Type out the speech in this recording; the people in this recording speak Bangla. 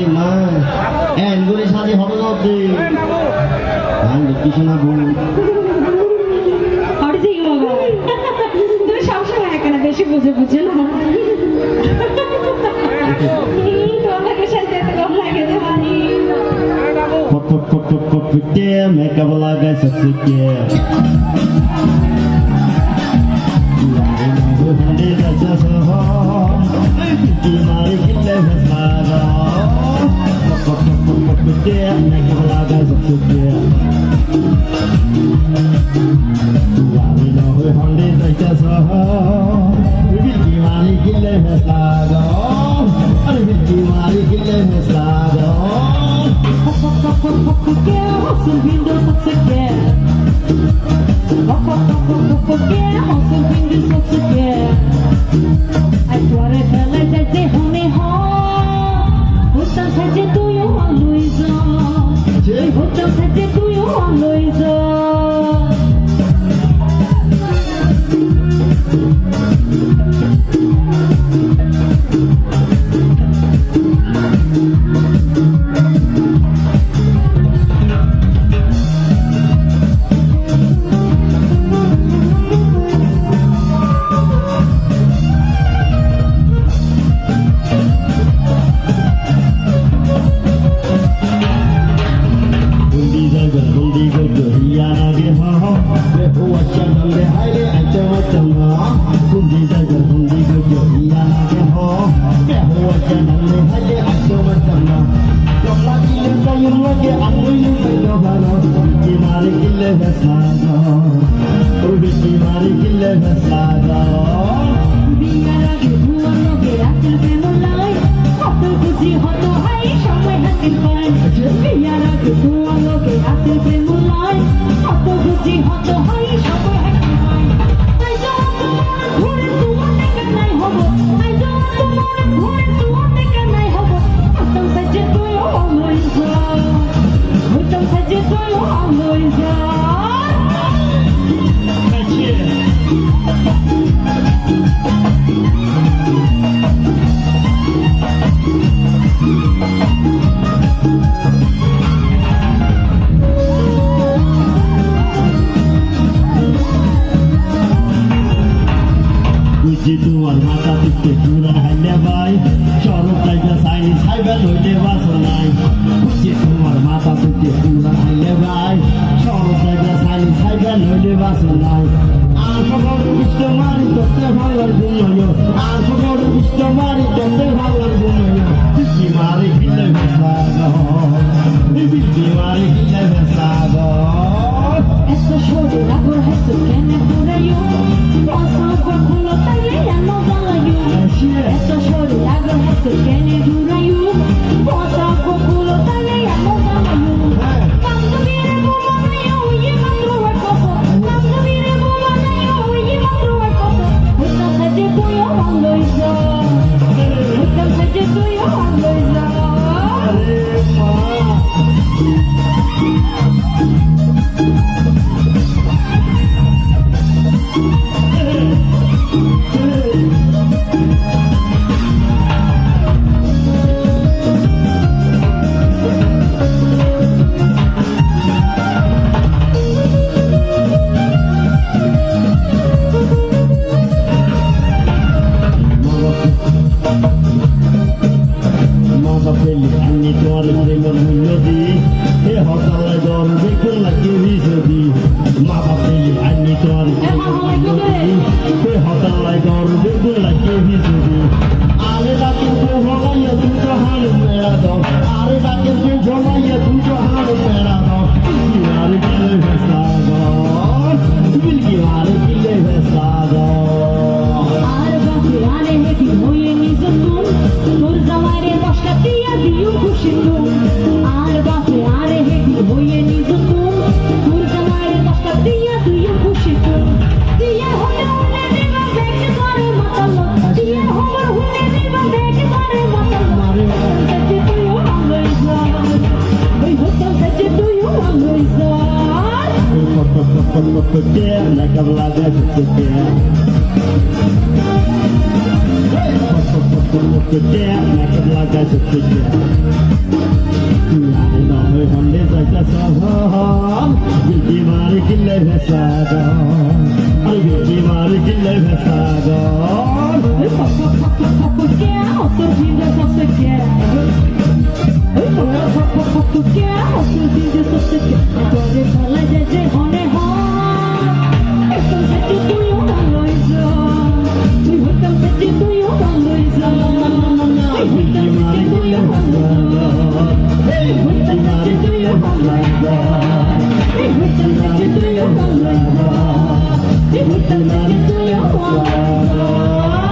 সাথে মা অ্যাঙ্গুলের সাথে হরজব্দে আমি লক্ষ্মী না বল বেশি বুঝে বুঝে না Put, put, put, put, put, put, yeah, make a vlog, I said, yeah. Yeah. kille besada O bishi mari kille besada বিয়ার আগে ভুয়া লোকের আসল প্রেম লাই কত খুশি হতো হাই সময় হাতে পায় বিয়ার আগে ভুয়া লোকের আসল প্রেম লাই কত খুশি হতো হাই সময় за дідою Ганною я. দুয়ার মাথা পিতে দূরা হাইলে ভাই চরম টাইপের সাইনি সাইবে ধইতে বাসো নাই খুঁজে তোমার মাথা পিতে দূরা হাইলে ভাই চরম টাইপের সাইনি সাইবে ধইতে বাসো নাই আর খবর বুঝতে মারি করতে ভালোর দিন হলো আর খবর বুঝতে মারি Seni durur জীবন মূল্য দি এ হতালে দল বিকুল লাগি যদি মা বাপে আনি তোর тебе, на кавладе тебе. Тебе, на кавладе सकती है ना हो हमने सकता साहब दिल की मार किले में सागा अरे दिल की मार किले में सागा Yeah, I'll still be just a second. Thank you.